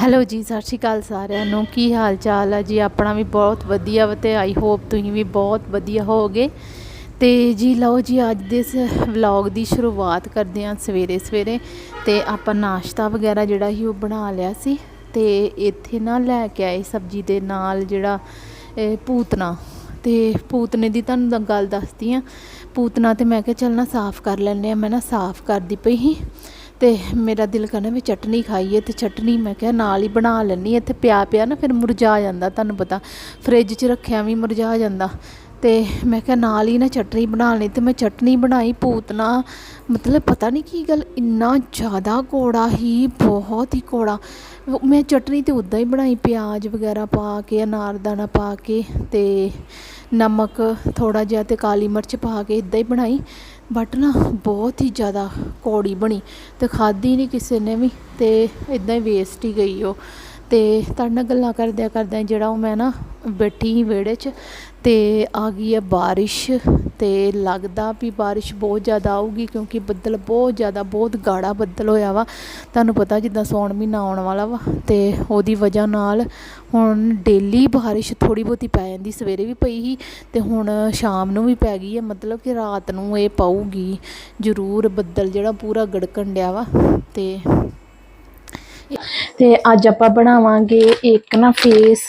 Hello ਜੀ, ਸਤਿ ਸ਼੍ਰੀ ਅਕਾਲ ਸਾਰਿਆਂ ਨੂੰ। ਕੀ ਹਾਲ ਚਾਲ ਆ ਜੀ? ਆਪਣਾ ਵੀ ਬਹੁਤ ਵਧੀਆ ਵਾ ਤੇ ਆਈ ਹੋਪ ਤੁਸੀਂ ਵੀ ਬਹੁਤ ਵਧੀਆ ਹੋਵੋਗੇ। ਤੇ ਜੀ, ਲਓ ਜੀ, ਅੱਜ ਦੇ ਇਸ ਵਲੌਗ ਦੀ ਸ਼ੁਰੂਆਤ ਕਰਦੇ ਹਾਂ ਸਵੇਰੇ ਸਵੇਰੇ ਤੇ ਆਪਾਂ ਨਾਸ਼ਤਾ ਵਗੈਰਾ ਜਿਹੜਾ ਸੀ, ਉਹ ਬਣਾ ਲਿਆ ਸੀ। ਤੇ ਇੱਥੇ ਨਾ ਲੈ ਕੇ ਆਏ ਸਬਜ਼ੀ ਦੇ ਨਾਲ ਜਿਹੜਾ ਪੂਤਨਾ। ਤੇ ਪੂਤਨੇ ਦੀ ਤੁਹਾਨੂੰ ਗੱਲ ਦੱਸਦੀ ਆ ਪੂਤਨਾ ਤੇ ਮੈਂ ਕਿਹਾ, ਚੱਲ ਨਾ ਸਾਫ਼ ਕਰ ਲੈਂਦੇ ਆ ਮੈਂ ਨਾ ਸਾਫ਼ ਕਰਦੀ ਪਈ ਸੀ। ਤੇ ਮੇਰਾ ਦਿਲ ਕਰਨਾ ਵੀ ਚਟਨੀ ਖਾਈਏ ਤੇ ਚਟਨੀ ਮੈਂ ਕਿਹਾ ਨਾਲ ਹੀ ਬਣਾ ਲੈਣੀ ਇੱਥੇ ਪਿਆ ਪਿਆ ਨਾ, ਫਿਰ ਮੁਰਝਾ ਜਾਂਦਾ ਤੁਹਾਨੂੰ ਪਤਾ। ਫ੍ਰਿਜ 'ਚ ਰੱਖਿਆ ਵੀ ਮੁਰਝਾ ਜਾਂਦਾ। ਤੇ ਮੈਂ ਕਿਹਾ ਨਾਲ ਹੀ ਨਾ ਚਟਨੀ ਬਣਾ ਲਈ ਤੇ ਮੈਂ ਚਟਨੀ ਬਣਾਈ ਪੂਤਨਾ ਮਤਲਬ ਪਤਾ ਨਹੀਂ ਕੀ ਗੱਲ, ਇੰਨਾ ਜ਼ਿਆਦਾ ਕੋੜਾ ਹੀ, ਬਹੁਤ ਹੀ ਕੋੜਾ। ਮੈਂ ਚਟਨੀ ਤੇ ਉਦਾਂ ਹੀ ਬਣਾਈ, ਪਿਆਜ਼ ਵਗੈਰਾ ਪਾ ਕੇ ਅਨਾਰਦਾਨਾ ਪਾ ਕੇ ਤੇ ਨਮਕ ਥੋੜਾ ਜਿਹਾ ਤੇ ਕਾਲੀ ਮਿਰਚ ਪਾ ਕੇ ਇਦਾਂ ਹੀ ਬਣਾਈ। ਬਟ ਨਾ ਬਹੁਤ ਹੀ ਜ਼ਿਆਦਾ ਕੌੜੀ ਬਣੀ ਅਤੇ ਖਾਧੀ ਨਹੀਂ ਕਿਸੇ ਨੇ ਵੀ ਅਤੇ ਇੱਦਾਂ ਹੀ ਵੇਸਟ ਹੀ ਗਈ ਉਹ। ਅਤੇ ਤੁਹਾਡੇ ਨਾਲ ਗੱਲਾਂ ਕਰਦਿਆਂ ਕਰਦਿਆਂ ਜਿਹੜਾ ਉਹ ਮੈਂ ਨਾ ਬੈਠੀ ਸੀ ਵਿਹੜੇ 'ਚ ਅਤੇ ਆ ਗਈ ਹੈ ਬਾਰਿਸ਼ ਅਤੇ ਲੱਗਦਾ ਵੀ ਬਾਰਿਸ਼ ਬਹੁਤ ਜ਼ਿਆਦਾ ਆਊਗੀ ਕਿਉਂਕਿ ਬੱਦਲ ਬਹੁਤ ਜ਼ਿਆਦਾ, ਬਹੁਤ ਗਾੜਾ ਬੱਦਲ ਹੋਇਆ ਵਾ। ਤੁਹਾਨੂੰ ਪਤਾ ਜਿੱਦਾਂ ਸੌਣ ਮਹੀਨਾ ਆਉਣ ਵਾਲਾ ਵਾ ਅਤੇ ਉਹਦੀ ਵਜ੍ਹਾ ਨਾਲ ਹੁਣ ਡੇਲੀ ਬਾਰਿਸ਼ ਥੋੜ੍ਹੀ ਬਹੁਤੀ ਪੈ ਜਾਂਦੀ, ਸਵੇਰੇ ਵੀ ਪਈ ਸੀ ਅਤੇ ਹੁਣ ਸ਼ਾਮ ਨੂੰ ਵੀ ਪੈ ਗਈ ਹੈ। ਮਤਲਬ ਕਿ ਰਾਤ ਨੂੰ ਇਹ ਪਊਗੀ, ਜ਼ਰੂਰ ਬੱਦਲ ਜਿਹੜਾ ਪੂਰਾ ਗੜਕਣ ਡਿਆ ਵਾ ਅਤੇ ਤੇ ਅੱਜ ਆਪਾਂ ਬਣਾਵਾਂਗੇ ਇੱਕ ਨਾ ਫੇਸ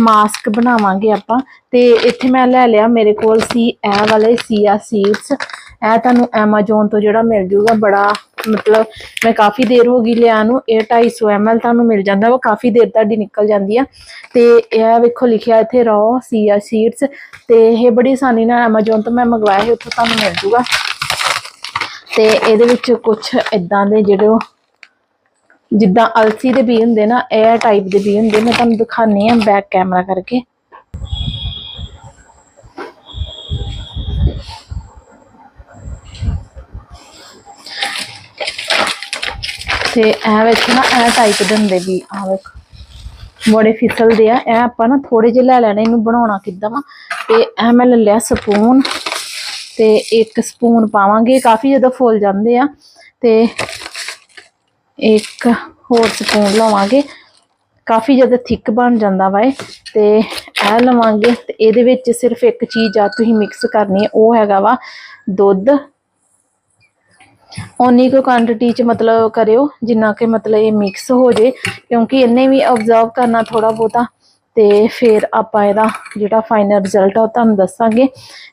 ਮਾਸਕ ਬਣਾਵਾਂਗੇ ਆਪਾਂ। ਤੇ ਇੱਥੇ ਮੈਂ ਲੈ ਲਿਆ, ਮੇਰੇ ਕੋਲ ਸੀ ਇਹ ਵਾਲੇ ਸੀਆ ਸੀਡਸ ਇਹ ਤੁਹਾਨੂੰ Amazon ਤੋਂ ਜਿਹੜਾ ਮਿਲ ਜੂਗਾ, ਬੜਾ ਮਤਲਬ ਮੈਂ ਕਾਫੀ ਦੇਰ ਹੋ ਗਈ ਲਿਆ ਨੂੰ। ਇਹ 250 ml ਤੁਹਾਨੂੰ ਮਿਲ ਜਾਂਦਾ ਵਾ, ਕਾਫੀ ਦੇਰ ਤੁਹਾਡੀ ਨਿਕਲ ਜਾਂਦੀ ਆ। ਤੇ ਇਹ ਵੇਖੋ, ਲਿਖਿਆ ਇੱਥੇ ਰॉ ਸੀਆ ਸੀਡਸ ਤੇ ਇਹ ਬੜੀ ਆਸਾਨੀ ਨਾਲ Amazon ਤੋਂ ਮੈਂ ਮੰਗਵਾਇਆ ਸੀ, ਉੱਥੋਂ ਤੁਹਾਨੂੰ ਮਿਲ ਜੂਗਾ। ਤੇ ਇਹਦੇ ਵਿੱਚ ਕੁਝ ਇਦਾਂ ਦੇ ਜਿਹੜੇ ਉਹ ਜਿੱਦਾਂ ਅਲਸੀ ਦੇ ਬੀ ਹੁੰਦੇ ਨਾ, ਇਹ ਟਾਈਪ ਦੇ ਬੀ ਹੁੰਦੇ, ਮੈਂ ਤੁਹਾਨੂੰ ਦਿਖਾਣੀ ਆ ਬੈਕ ਕੈਮਰਾ ਕਰਕੇ। ਤੇ ਇਹ ਵਿੱਚ ਨਾ, ਇਹ ਟਾਈਪ ਦੇ ਹੁੰਦੇ ਵੀ ਆ ਵੇਖ। ਬੜੇ ਫਿਸਲਦੇ ਆ, ਇਹ ਆਪਾਂ ਨਾ ਥੋੜੇ ਜਿਹੇ ਲੈ ਲੈਣੇ, ਇਹਨੂੰ ਬਣਾਉਣਾ ਕਿੱਦਾਂ ਵਾ। ਤੇ ਇਹ ਮੈਂ ਲੈ ਲਿਆ ਸਪੂਨ ਤੇ ਇੱਕ ਸਪੂਨ ਪਾਵਾਂਗੇ, ਕਾਫੀ ਜਦੋਂ ਫੁੱਲ ਜਾਂਦੇ ਆ। ਤੇ ਇੱਕ ਹੋਰ ਸਪੂਨ ਲਵਾਂਗੇ। ਕਾਫੀ ਜ਼ਿਆਦਾ ਥਿੱਕ ਬਣ ਜਾਂਦਾ ਵਾ ਇਹ, ਤੇ ਇਹ ਲਵਾਂਗੇ। ਤੇ ਇਹਦੇ ਵਿੱਚ ਸਿਰਫ ਇੱਕ ਚੀਜ਼ ਆ ਤੁਸੀਂ ਮਿਕਸ ਕਰਨੀ ਹੈ ਉਹ ਹੈਗਾ ਵਾ ਦੁੱਧ। ਓਨੀ ਕੁ ਕੁਆਂਟੀਟੀ ਚ ਮਤਲਬ ਕਰਿਓ, ਜਿੰਨਾ ਕਿ ਮਤਲਬ ਇਹ ਮਿਕਸ ਹੋ ਜੇ, ਕਿਉਂਕਿ ਇਹਨੇ ਵੀ ਆਬਜ਼ਰਵ ਕਰਨਾ ਥੋੜਾ ਬਹੁਤਾ। ਤੇ ਫਿਰ ਆਪਾਂ ਇਹਦਾ ਜਿਹੜਾ ਫਾਈਨਲ ਰਿਜ਼ਲਟ ਆ, ਉਹ ਤੁਹਾਨੂੰ ਦੱਸਾਂਗੇ।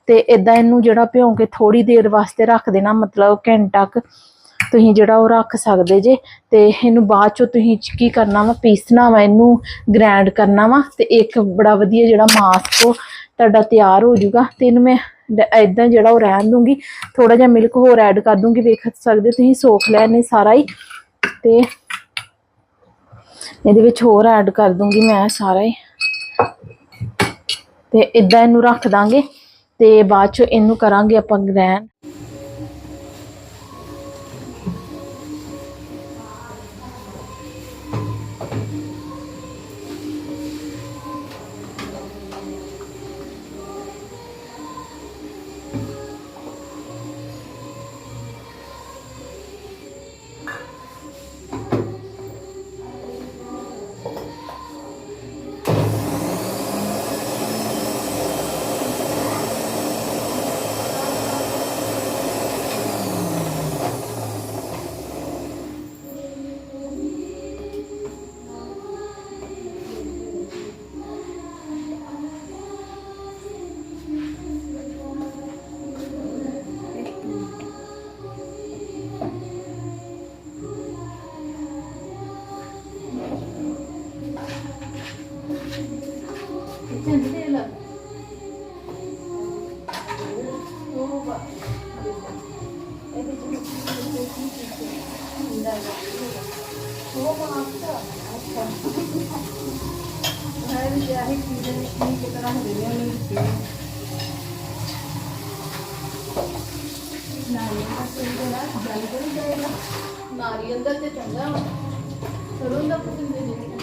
ਤੇ ਇਦਾਂ ਇਹਨੂੰ ਜਿਹੜਾ ਭਿਉਂ ਕੇ ਥੋੜੀ ਦੇਰ ਵਾਸਤੇ ਰੱਖ ਦੇਣਾ, ਮਤਲਬ ਘੰਟਾ ਕੁ। ਤੁਸੀਂ ਜਿਹੜਾ ਉਹ ਰੱਖ ਸਕਦੇ ਜੇ ਤੇ ਇਹਨੂੰ ਬਾਅਦ ਚੋਂ ਤੁਸੀਂ ਕੀ ਕਰਨਾ ਵਾ ਪੀਸਣਾ ਵਾ, ਇਹਨੂੰ ਗ੍ਰਾਈਂਡ ਕਰਨਾ ਵਾ ਤੇ ਇੱਕ ਬੜਾ ਵਧੀਆ ਜਿਹੜਾ ਮਾਸਕ ਉਹ ਤੁਹਾਡਾ ਤਿਆਰ ਹੋ ਜਾਊਗਾ ਤੇ ਇਹਨੂੰ ਮੈਂ ਇਦਾਂ ਜਿਹੜਾ ਉਹ ਰਹਿਣ ਦੂੰਗੀ ਥੋੜਾ ਜਿਹਾ ਮਿਲਕ ਹੋਰ ਐਡ ਕਰ ਦੂੰਗੀ ਵੇਖ ਸਕਦੇ ਤੁਸੀਂ ਸੋਖ ਲਿਆ ਇਹਨੇ ਸਾਰਾ ਹੀ ਤੇ ਇਹਦੇ ਵਿੱਚ ਹੋਰ ਐਡ ਕਰ ਦੂੰਗੀ ਮੈਂ ਸਾਰਾ ਹੀ ਤੇ ਇਦਾਂ ਇਹਨੂੰ ਰੱਖ ਦਾਂਗੇ ਤੇ ਬਾਅਦ ਚ ਇਹਨੂੰ ਕਰਾਂਗੇ ਆਪਾਂ ਗ੍ਰੈਂਡ ਨਾਰੀਅਲ ਦਾ ਤੇ ਚੰਗਾ ਸਰੋਂ ਦਾ ਪੁੰਦੇ ਨੇ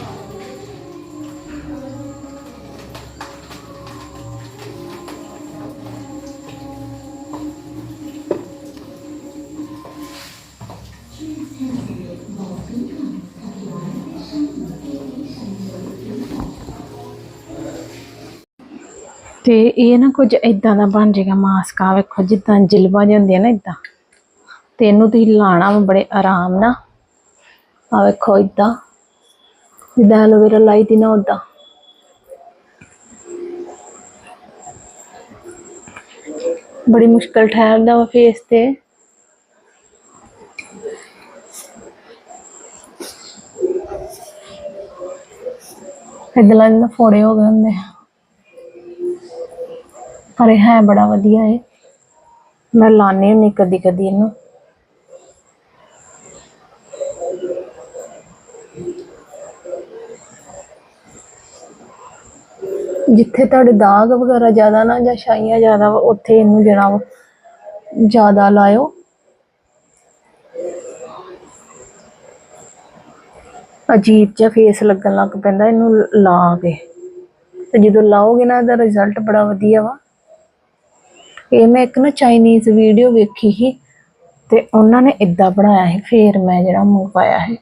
ਤੇ ਇਹ ਨਾ ਕੁਝ ਇਦਾਂ ਦਾ ਬਣ ਜਾਏਗਾ ਮਾਸਕ ਆ ਵੇਖੋ ਜਿੱਦਾਂ ਜਿਲਬਾਂ ਜਿਹੀ ਹੁੰਦੀਆਂ ਨਾ ਇਦਾਂ ਤੇ ਇਹਨੂੰ ਤੁਸੀਂ ਲਾਣਾ ਵਾ ਬੜੇ ਆਰਾਮ ਨਾਲ। ਆ ਵੇਖੋ ਇਦਾਂ ਜਿੱਦਾਂ ਐਲੋਵੇਰਾ ਲਾਈ ਦੀ ਨਾ ਉਦਾਂ ਬੜੀ ਮੁਸ਼ਕਲ ਠਹਿਰਦਾ ਵਾ ਫੇਸ ਤੇ। ਇਦਾਂ ਲੱਗਦਾ ਫੋੜੇ ਹੋ ਗਏ ਹੁੰਦੇ ਆ। ਪਰ ਇਹ ਹੈ ਬੜਾ ਵਧੀਆ ਏ। ਮੈਂ ਲਾਣੀ ਹੁੰਨੀ ਕਦੀ ਕਦੀ ਇਹਨੂੰ। ਜਿੱਥੇ ਤੁਹਾਡੇ ਦਾਗ ਵਗੈਰਾ ਜ਼ਿਆਦਾ ਨਾ ਜਾਂ ਛਾਈਆਂ ਜ਼ਿਆਦਾ ਵਾ, ਉੱਥੇ ਇਹਨੂੰ ਜਿਹੜਾ ਵਾ, ਜ਼ਿਆਦਾ ਲਾਇਓ। ਅਜੀਬ ਜਿਹਾ ਫੇਸ ਲੱਗਣ ਲੱਗ ਪੈਂਦਾ ਇਹਨੂੰ ਲਾ ਕੇ। ਤੇ ਜਦੋਂ ਲਾਓਗੇ ਨਾ ਇਹਦਾ ਰਿਜ਼ਲਟ ਬੜਾ ਵਧੀਆ ਵਾ। ਇਹ ਮੈਂ ਇੱਕ ਨਾ ਚਾਈਨੀਜ਼ ਵੀਡੀਓ ਵੇਖੀ ਸੀ ਤੇ ਉਹਨਾਂ ਨੇ ਇਦਾਂ ਬਣਾਇਆ ਸੀ, ਫੇਰ ਮੈਂ ਜਿਹੜਾ ਮੂੰਹ ਪਾਇਆ ਹੈ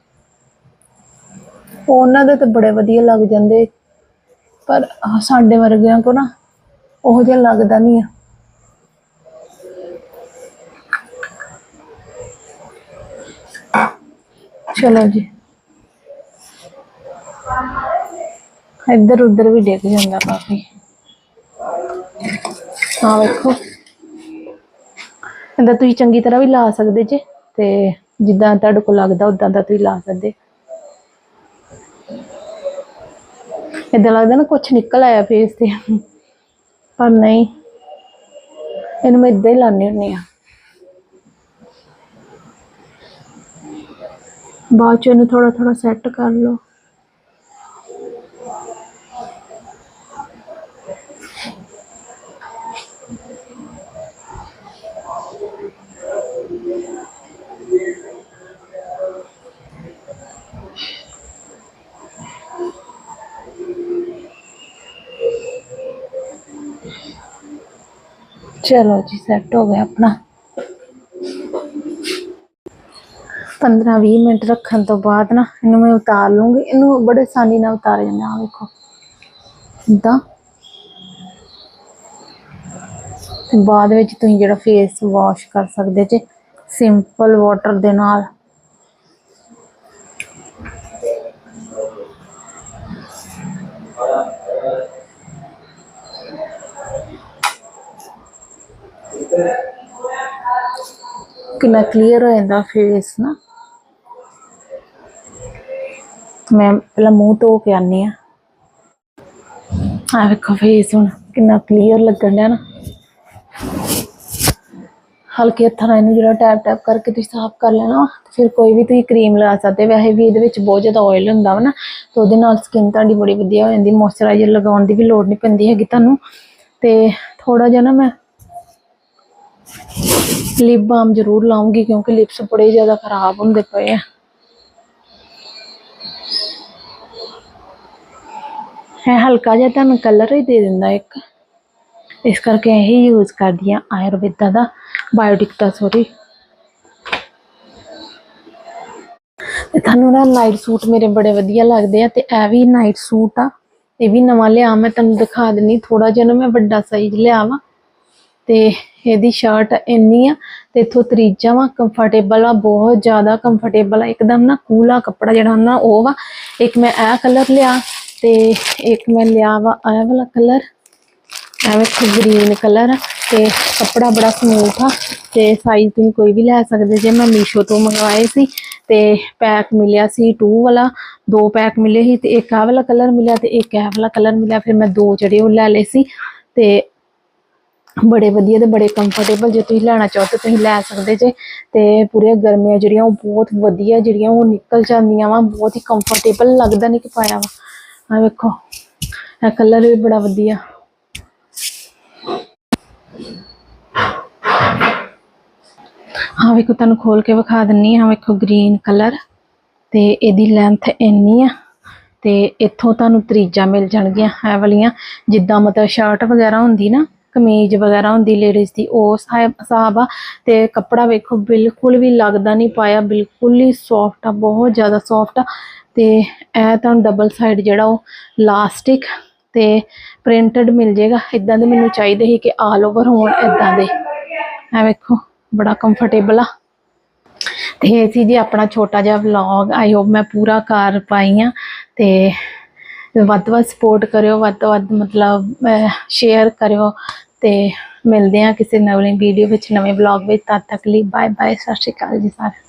ਉਹਨਾਂ ਦੇ ਤਾਂ ਬੜੇ ਵਧੀਆ ਲੱਗ ਜਾਂਦੇ, ਪਰ ਸਾਡੇ ਵਰਗਿਆਂ ਕੋ ਨਾ ਉਹ ਜਿਹਾ ਲੱਗਦਾ ਨਹੀਂ ਆ। ਚਲੋ ਜੀ। ਇੱਧਰ ਉੱਧਰ ਵੀ ਡਿੱਗ ਜਾਂਦਾ ਕਾਫੀ। ਹਾਂ ਵੇਖੋ। ਇਹਦਾ ਤੁਸੀਂ ਚੰਗੀ ਤਰ੍ਹਾਂ ਵੀ ਲਾ ਸਕਦੇ ਜੇ ਤੇ ਜਿੱਦਾਂ ਤੁਹਾਡੇ ਕੋਲ ਲੱਗਦਾ ਉਦਾਂ ਦਾ ਤੁਸੀਂ ਲਾ ਸਕਦੇ। ਇਦਾਂ ਲੱਗਦਾ ਨਾ ਕੁਝ ਨਿਕਲ ਆਇਆ ਫੇਸ ਤੇ। ਪਰ ਨਹੀਂ, ਇਹਨੂੰ ਮੈਂ ਇਦਾਂ ਹੀ ਲਾਣੀ ਹੁੰਨੀ ਆ ਬਾਅਦ ਚ ਇਹਨੂੰ ਥੋੜਾ ਥੋੜਾ ਸੈੱਟ ਕਰ ਲਓ। ਚਲੋ ਜੀ ਸੈੱਟ ਹੋ ਗਿਆ ਆਪਣਾ। 15-20 ਮਿੰਟ ਰੱਖਣ ਤੋਂ ਬਾਅਦ ਨਾ, ਇਹਨੂੰ ਮੈਂ ਉਤਾਰ ਲੂੰਗੀ। ਇਹਨੂੰ ਬੜੇ ਆਸਾਨੀ ਨਾਲ ਉਤਾਰ ਜਾਂਦਾ ਆ ਵੇਖੋ। ਇਦਾਂ ਤੇ ਬਾਅਦ ਵਿੱਚ ਤੁਸੀਂ ਜਿਹੜਾ ਫੇਸ ਵਾਸ਼ ਕਰ ਸਕਦੇ ਜੇ ਸਿੰਪਲ ਵਾਟਰ ਦੇ ਨਾਲ। ਕਿੰਨਾ ਕਲੀਅਰ ਹੋ ਜਾਂਦਾ ਫੇਸ ਨਾ। ਮੈਂ ਪਹਿਲਾਂ ਮੂੰਹ ਧੋ ਕੇ ਆਨੀ ਆ ਆ ਵੇਖੋ ਫੇਸ ਹੁਣ ਕਿੰਨਾ ਕਲੀਅਰ ਲੱਗਣ ਡਿਆ ਨਾ। ਹਲਕੇ ਹੱਥਾਂ ਨਾਲ ਇਹਨੂੰ ਜਿਹੜਾ ਟੈਪ ਟੈਪ ਕਰਕੇ ਤੁਸੀਂ ਸਾਫ਼ ਕਰ ਲੈਣਾ ਵਾ। ਫਿਰ ਕੋਈ ਵੀ ਤੁਸੀਂ ਕਰੀਮ ਲਾ ਸਕਦੇ ਵੈਸੇ ਵੀ ਇਹਦੇ ਵਿੱਚ ਬਹੁਤ ਜ਼ਿਆਦਾ ਆਇਲ ਹੁੰਦਾ ਵਾ ਨਾ, ਤੇ ਉਹਦੇ ਨਾਲ ਸਕਿਨ ਤੁਹਾਡੀ ਬੜੀ ਵਧੀਆ ਹੋ ਜਾਂਦੀ। ਮੋਇਸਚਰਾਈਜ਼ਰ ਲਗਾਉਣ ਦੀ ਵੀ ਲੋੜ ਨਹੀਂ ਪੈਂਦੀ ਹੈਗੀ ਤੁਹਾਨੂੰ। ਤੇ ਥੋੜਾ ਜਿਹਾ ਨਾ ਮੈਂ ਲਿਪ ਬਾਮ ਜ਼ਰੂਰ ਲਾਉਂਗੀ ਕਿਉਂਕਿ ਲਿਪਸ ਬੜੇ ਜ਼ਿਆਦਾ ਖਰਾਬ ਹੁੰਦੇ ਪਏ ਆ। ਹੈ ਹਲਕਾ ਜਿਹਾ ਤੁਹਾਨੂੰ ਕਲਰ ਹੀ ਦੇ ਦਿੰਦਾ ਇੱਕ। ਇਸ ਕਰਕੇ ਇਹ ਯੂਜ਼ ਕਰਦੀ ਆ ਆਯੁਰਵੇਦਾ ਦਾ ਬਾਇਓਟਿਕ ਦਾ ਸੋਰੀ ਤੇ ਤੁਹਾਨੂੰ ਨਾ ਨਾਈਟ ਸੂਟ ਮੇਰੇ ਬੜੇ ਵਧੀਆ ਲੱਗਦੇ ਆ ਤੇ ਇਹ ਵੀ ਨਾਈਟ ਸੂਟ ਆ। ਇਹ ਵੀ ਨਵਾਂ ਲਿਆ, ਮੈਂ ਤੁਹਾਨੂੰ ਦਿਖਾ ਦਿੰਨੀ ਥੋੜਾ ਜਿਹਾ ਨਾ ਮੈਂ ਵੱਡਾ ਸਾਈਜ਼ ਲਿਆ ਵਾ। ਤੇ ਇਹਦੀ ਸ਼ਰਟ ਇੰਨੀ ਆ, ਤੇ ਇਥੋਂ ਤਰੀਜਾ ਵਾ ਕੰਫਰਟੇਬਲ ਆ, ਬਹੁਤ ਜ਼ਿਆਦਾ ਕੰਫਰਟੇਬਲ ਆ। ਇੱਕਦਮ ਨਾ ਕੂਲਾ ਕੱਪੜਾ ਜਿਹੜਾ ਹੁੰਦਾ ਉਹ ਵਾ। ਇੱਕ ਮੈਂ ਇਹ ਕਲਰ ਲਿਆ ਤੇ ਇੱਕ ਮੈਂ ਲਿਆ ਵਾ ਇਹ ਵਾਲਾ ਕਲਰ ਇਹ ਵੇਖੋ ਗ੍ਰੀਨ ਕਲਰ ਤੇ ਕੱਪੜਾ ਬੜਾ ਸਮੂਥ ਆ ਤੇ ਸਾਈਜ਼ ਤੁਸੀਂ ਕੋਈ ਵੀ ਲੈ ਸਕਦੇ ਜੇ। ਮੈਂ ਮੀਸ਼ੋ ਤੋਂ ਮੰਗਵਾਏ ਸੀ ਤੇ ਪੈਕ ਮਿਲਿਆ ਸੀ 2 ਵਾਲਾ। ਦੋ ਪੈਕ ਮਿਲੇ ਸੀ ਤੇ ਇੱਕ ਆਹ ਵਾਲਾ ਕਲਰ ਮਿਲਿਆ ਤੇ ਇੱਕ ਇਹ ਵਾਲਾ ਕਲਰ ਮਿਲਿਆ। ਫਿਰ ਮੈਂ ਦੋ ਜਿਹੜੇ ਉਹ ਲੈ ਲਏ ਸੀ ਤੇ ਬੜੇ ਵਧੀਆ ਤੇ ਬੜੇ ਕੰਫਰਟੇਬਲ ਜੇ ਤੁਸੀਂ ਲੈਣਾ ਚਾਹੋ ਤਾਂ ਤੁਸੀਂ ਲੈ ਸਕਦੇ ਜੇ। ਤੇ ਪੂਰੀਆਂ ਗਰਮੀਆਂ ਜਿਹੜੀਆਂ ਉਹ ਬਹੁਤ ਵਧੀਆ ਜਿਹੜੀਆਂ ਉਹ ਨਿਕਲ ਜਾਂਦੀਆਂ ਵਾ, ਬਹੁਤ ਹੀ ਕੰਫਰਟੇਬਲ ਲੱਗਦਾ ਨਹੀਂ ਕਿ ਪਾਇਆ ਵਾ। ਆ ਵੇਖੋ, ਇਹ ਕਲਰ ਵੀ ਬੜਾ ਵਧੀਆ। ਹਾਂ ਵੇਖੋ, ਤੁਹਾਨੂੰ ਖੋਲ ਕੇ ਵਿਖਾ ਦਿੰਨੀ ਆ। ਵੇਖੋ ਗ੍ਰੀਨ ਕਲਰ ਤੇ ਇਹਦੀ ਲੈਂਥ ਇੰਨੀ ਆ ਤੇ ਇੱਥੋਂ ਤੁਹਾਨੂੰ ਤਰੀਜਾ ਮਿਲ ਜਾਣਗੀਆਂ, ਇਹ ਵਾਲੀਆਂ। ਜਿੱਦਾਂ ਮਤਲਬ ਸ਼ਰਟ ਵਗੈਰਾ ਹੁੰਦੀ ਨਾ ਕਮੀਜ਼ ਵਗੈਰਾ ਹੁੰਦੀ ਲੇਡੀਜ਼ ਦੀ, ਉਹ ਹਿਸਾਬ ਹਿਸਾਬ ਆ। ਤੇ ਕੱਪੜਾ ਵੇਖੋ, ਬਿਲਕੁਲ ਵੀ ਲੱਗਦਾ ਨਹੀਂ ਪਾਇਆ, ਬਿਲਕੁਲ ਹੀ ਸੌਫਟ ਆ, ਬਹੁਤ ਜ਼ਿਆਦਾ ਸੌਫਟ ਆ। ਤੇ ਇਹ ਤੁਹਾਨੂੰ ਡਬਲ ਸਾਈਡ ਜਿਹੜਾ ਉਹ ਲਾਸਟਿਕ ਤੇ ਪ੍ਰਿੰਟਡ ਮਿਲ ਜੇਗਾ ਇਦਾਂ ਦੇ ਮੈਨੂੰ ਚਾਹੀਦੇ ਸੀ ਕਿ ਆਲ ਓਵਰ ਹੋਣ ਇਦਾਂ ਦੇ। ਐ ਵੇਖੋ, ਬੜਾ ਕੰਫਰਟੇਬਲ ਆ। ਤੇ ਇਹ ਸੀ ਜੀ ਆਪਣਾ ਛੋਟਾ ਜਿਹਾ ਵਲੌਗ ਆਈ ਹੋਪ ਮੈਂ ਪੂਰਾ ਕਰ ਪਾਈ ਆ। ਤੇ ਵੱਧ ਤੋਂ ਵੱਧ ਸਪੋਰਟ ਕਰਿਓ, ਵੱਧ ਤੋਂ ਵੱਧ ਮਤਲਬ ਸ਼ੇਅਰ ਕਰਿਓ। ਤੇ ਮਿਲਦੇ ਆ ਕਿਸੇ ਨਵੀਂ ਵੀਡੀਓ ਵਿੱਚ, ਨਵੇਂ ਵਲੌਗ ਵਿੱਚ, ਤਦ ਤੱਕ ਲਈ ਬਾਏ ਬਾਏ ਸਤਿ ਸ਼੍ਰੀ ਅਕਾਲ ਜੀ ਸਾਰੇ